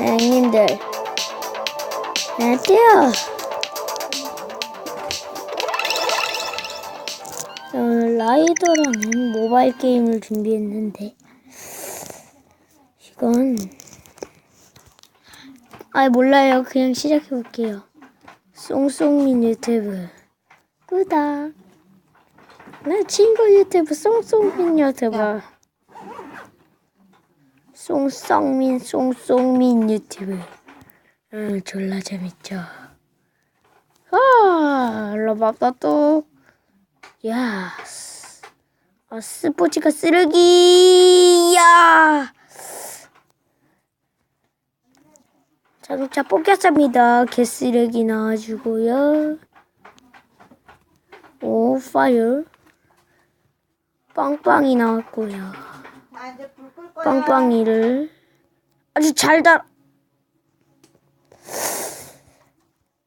네, 형님들. 안녕하세요. 오늘 라이더라는 모바일 게임을 준비했는데, 이건, 아, 몰라요. 그냥 시작해볼게요. 쏭쏭민 유튜브. 꾸다. 내 친구 유튜브 쏭쏭민 유튜브. 쏭썽민 쏭쏭민 유튜브. 응, 졸라 재밌죠. 아, 러바다 또. 야, 아, 스포츠가 쓰레기. 야. 자동차 뽑겠습니다. 개쓰레기 나와주고요. 오, 파이어. 빵빵이 나왔고요. 빵빵이를 아주 잘 달.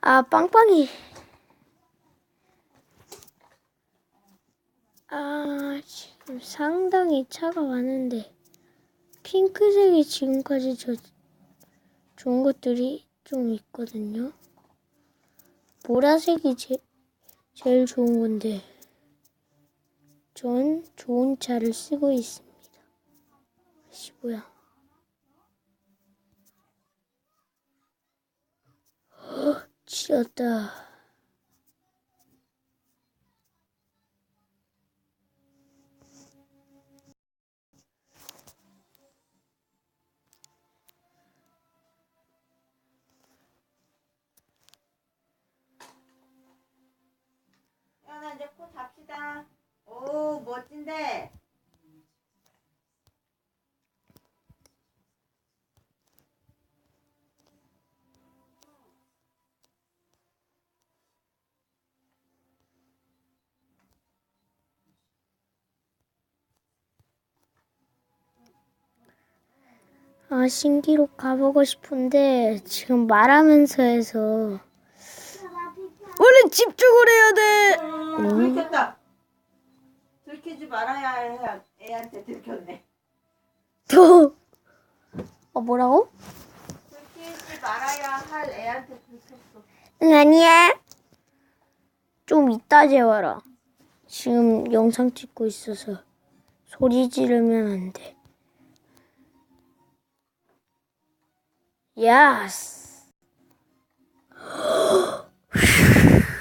아 빵빵이. 아 지금 상당히 차가 많은데 핑크색이 지금까지 저 좋은 것들이 좀 있거든요. 보라색이 제, 제일 좋은 건데 전 좋은 차를 쓰고 있습니다. 씨 뭐야? 헉, 지렸다. 이제. 아 신기록 가보고 싶은데 지금 말하면서 해서 원래 집중을 해야 돼. 음, 들켰다. 들키지 말아야 해. 애한테 들켰네. 또. 어 뭐라고? 들키지 말아야 할 애한테 들켰어. 응 아니야. 좀 이따 재워라. 지금 영상 찍고 있어서 소리 지르면 안 돼. 야스.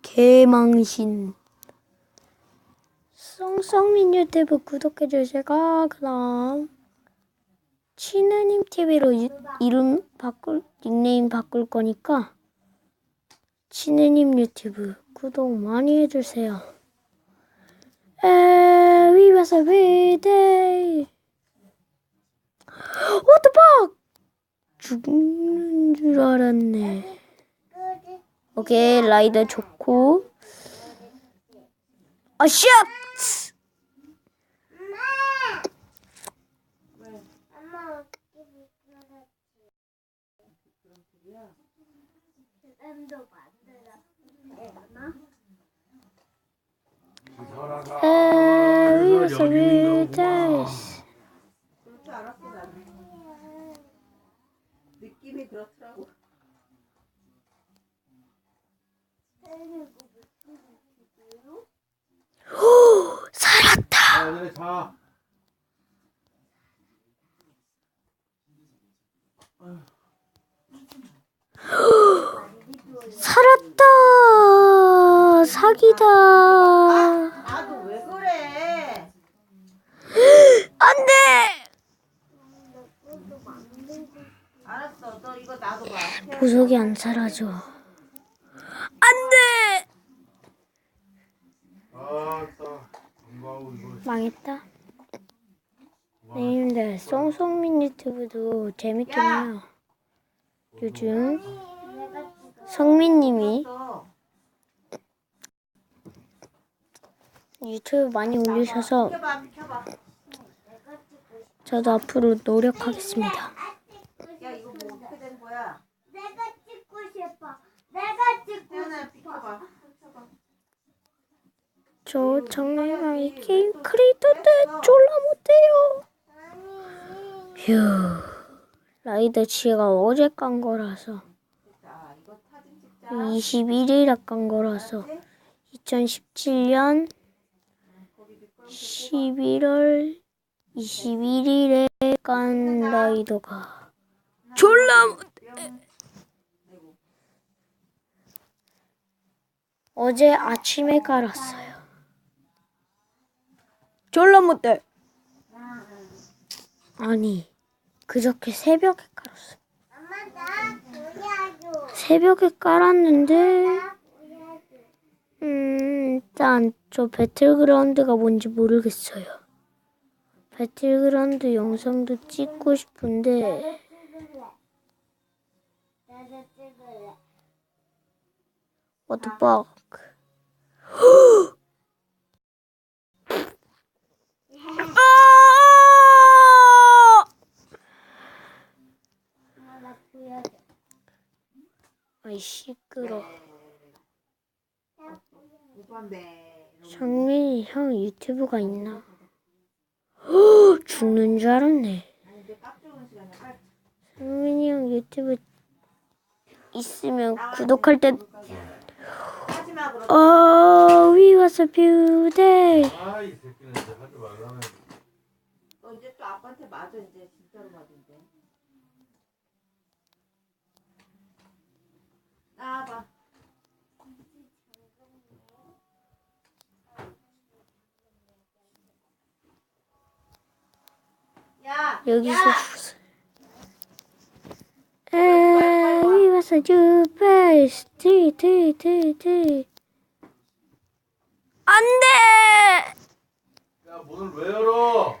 개망신. 썽썽민 유튜브 구독해주세요. 그럼. 친느님 TV로 이름 바꿀 닉네임 바꿀 거니까 친느님 유튜브 구독 많이 해주세요. Every day. Fuck? 죽는 줄 알았네. 오케이 라이더 좋고. 아 쉣! Every was every day. 그럴 줄 알았어 나는. 느낌이 그렇더라고. 살았다. 아, 네, 자. 살았다. 사기다. 나도 왜 그래? 안 돼. 알았어. 너 이거 나도 봐. 보석이 안 사라져. 안 돼. 아따. 이거. 망했다. 님들 쏭쏭민 유튜브도 재밌긴 해요. 요즘 성민님이 너 유튜브 많이 올리셔서 비켜봐 비켜봐. 저도 앞으로 노력하겠습니다. 야 이거 뭐 어떻게 된 거야? 내가 찍고 싶어. 내가 찍고 저 정말 이 게임 크리에이터 때 졸라 못해요. 휴. 라이더 치가 어제 깐 거라서 자, 이거 사진 찍자. 21일에 깐 거라서 2017년 11월 21일에 깐 라이더가 졸라 못해. 어제 아침에 깔았어요. 졸라 못해. 아니 그저께 새벽에 깔았어. 새벽에 깔았는데. 음, 일단 저 배틀그라운드가 뭔지 모르겠어요. 배틀그라운드 영상도 찍고 싶은데 워터박 엄마 나 보여줘. 아이 시끄러. 정민이 형 유튜브가 있나? 죽는 줄 알았네. 정민이 형 유튜브 있으면 구독할 때. Oh, we was a few days. 아이 새끼는 이제 하지 말라는 너 이제 또 아빠한테 맞아, 이제. 진짜로 맞아, 이제. 나와봐. 야, 여기서 야! A few days. 티, 티, 티, 티. 안 돼! 야 문을 왜 열어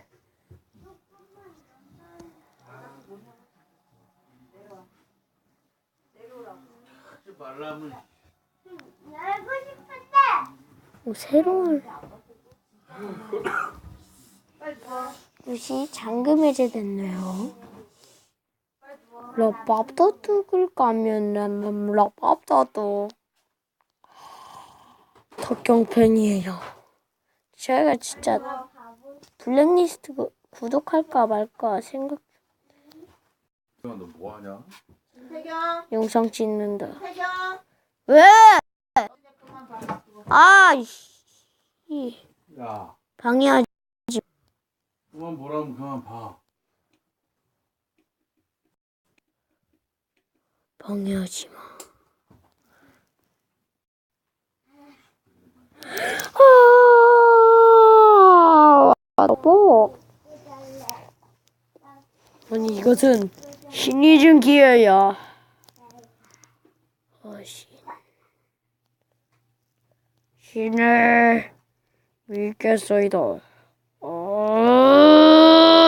하지 말라면 열고 싶은데. 오, 새로운. 옷이 잠금 해제됐네요. 끓 까면 러밥도 덕경팬이에요. 제가 진짜 블랙리스트 구- 구독할까 말까 생각 너 뭐하냐 태경, 영상 찍는다. 태경. 왜? 아, 이 야 방해하지. 그만 보라면 그만 봐 방해하지 마. 아, 여보. 아니 이것은 신이 준 기회야. 어, 신. 신을 믿겠소이다. 어,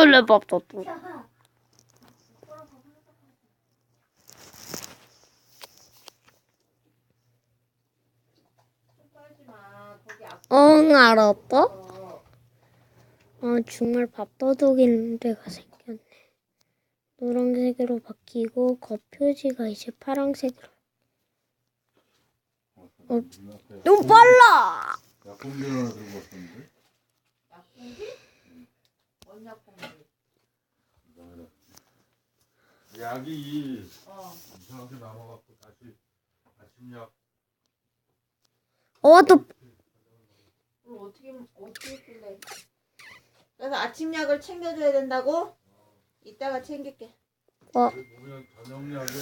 랩밥도 또. 빨지 마. 거기 아빠. 응, 알았다. 아, 정말 밥도둑인 데가 생겼네. 노란색으로 바뀌고 겉표지가 이제 파란색으로. 어, 너무 빨라! 약공기를 하나 들고 왔었는데 약봉지? 뭔 약봉지? 약이 어. 이상하게 남아갖고 다시 아침 약 어, 또, 그럼 어떻게 어떻게 했길래? 그래서 아침 약을 챙겨줘야 된다고? 이따가 챙길게. 보면 저녁약에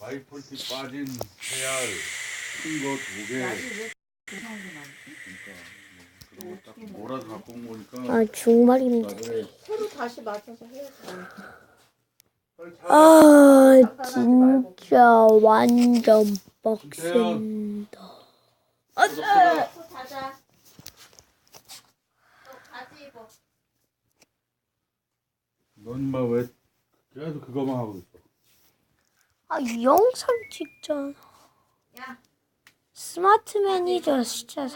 마이폴티 빠진 해알 큰거 두 개. 그러니까 그런 거 딱 몰아서 갖고 온 거니까. 아, 정말입니다. 나중에 새로 다시 맞춰서 해야지. 자. 아, 진짜 완전 빡센다. 구독자. 또 자자. 또 바지 입어. 넌마왜 계속 그거만 하고 있어? 아, 이 영상 찍잖아. 야. 스마트 매니저 진짜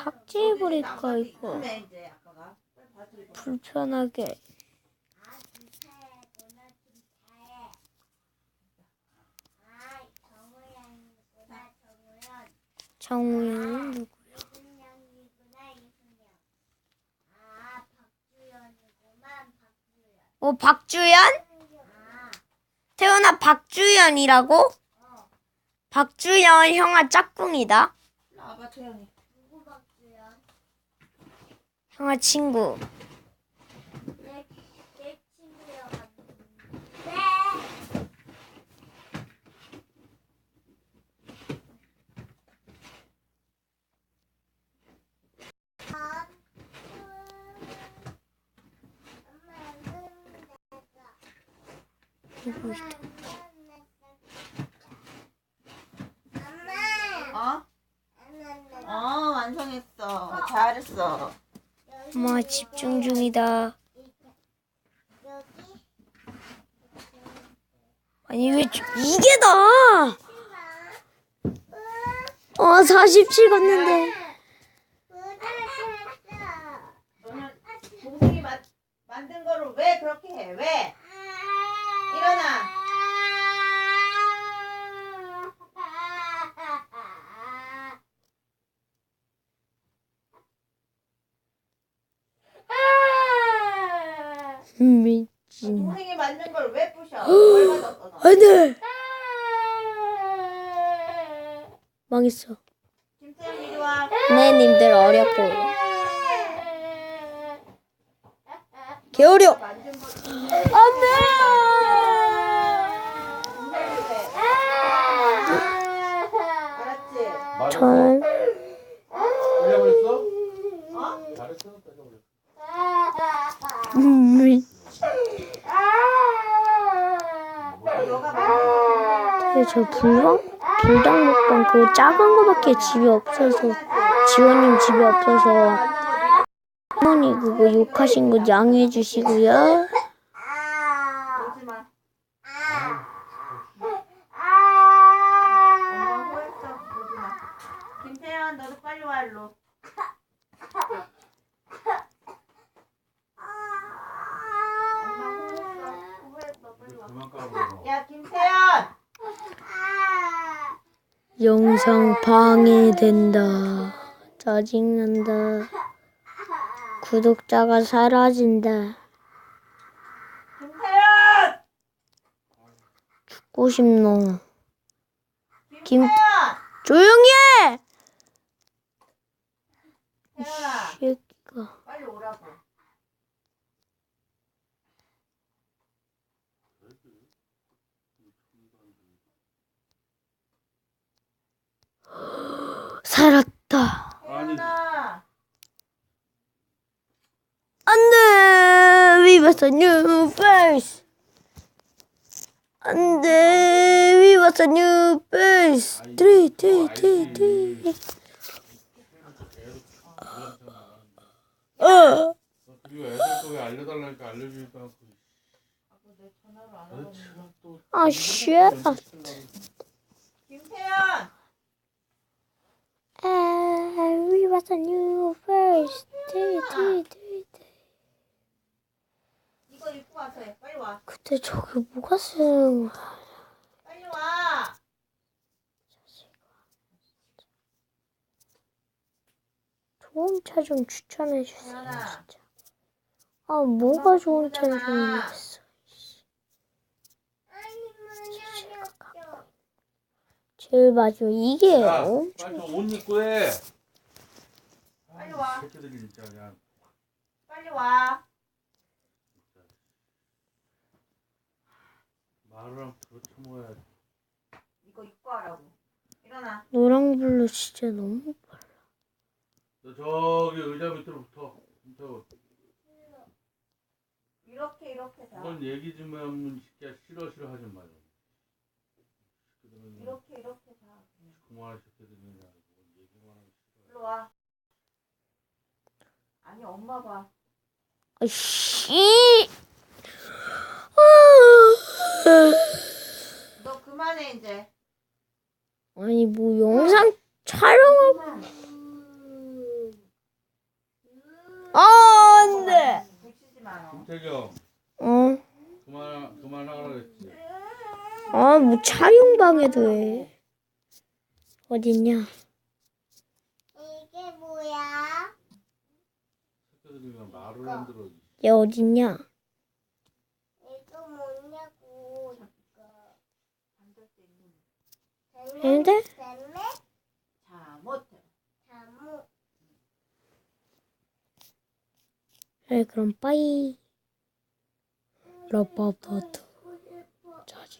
이거. 아빠가. 빨리 바지 입어. 불편하게. 아. 아. 정우영은 누구? 어, 박주연? 태연아, 박주연이라고? 박주연 형아 짝꿍이다. 나봐, 태연이. 형아 친구. 누구 있다. 어? 어 완성했어. 잘했어. 엄마 집중 중이다. 아니 왜 저- 이게 나? 어40 찍었는데. 너는 동생이 마, 만든 거를 왜 그렇게 해? 왜? 일어나. 미친. 만든 걸왜 부셔? 뭘 받았어 너? 안돼. 망했어. 김태현 이리 와. 네 님들 어렵고. 개어려. 만든 거 안돼. 알았지? 맞았어? 전 빼버렸어? 어? 잘했어? 빼버렸어. 미. 너가 만든 저 불당 불당 먹방 그 작은 거밖에 집에 없어서 지원님 집에 없어서 어머니 그거 욕하신 거 양해해 주시고요. 그러지 마. 엄마 후회했어. 그러지 마. 김태현 너도 빨리 와 일로. 엄마 후회했어. 후회했어. 빨리 와. 그만 까불어. 야 김태현. 영상 방해된다. 짜증난다. 구독자가 사라진다. 김태현. 죽고 싶노. 김-. 조용히 해! 태현아. 새끼가. 빨리 오라고. 살았다. 태현아. 안돼 위버스 뉴 페이스 안돼 위버스 뉴 페이스 트리 트리 트리 트리 어 그리고 애들 알려달라니까 안. 아, 쉣. 김태현. 아 위버스 뉴 페이스 트리 트리 트리 트리 이거 입고 와서 해. 빨리 와. 그때 저게 뭐가 쓰는 거야 빨리 와. 좋은 차 좀 추천해 주세요. 진짜 아 뭐가 좋은 차인지 모르겠어 제일 맞아 이게 야, 엄청 빨리 옷 입고 해. 빨리 와. 새끼들이 진짜 그냥. 빨리 와. 말을 들어 쳐먹어야 이거 입고 하라고. 일어나. 노랑 블루 진짜 너무 빨라 너 저기 의자 밑으로 붙어. 붙어. 이렇게 이렇게 자. 그건 얘기 좀 하면 진짜 싫어 싫어 하지 마요. 새끼들은 이렇게 이렇게 자. 그만한 새끼들이냐. 그건 얘기만 하면 싫어. 일로 와. 아니 엄마 봐. 아씨 너 그만해 이제. 아니 뭐 영상 촬영하고 아 안돼 붙이지 마 너. 김태경 어아뭐 그만 그만하라 그랬지. 아, 뭐 차용방에도 해. 어딨냐? 이게 뭐야? 얘 어딨냐? 이거 뭐냐고. 근데? 뱀매? 그럼 빠이. 러버버드. 자지. 음,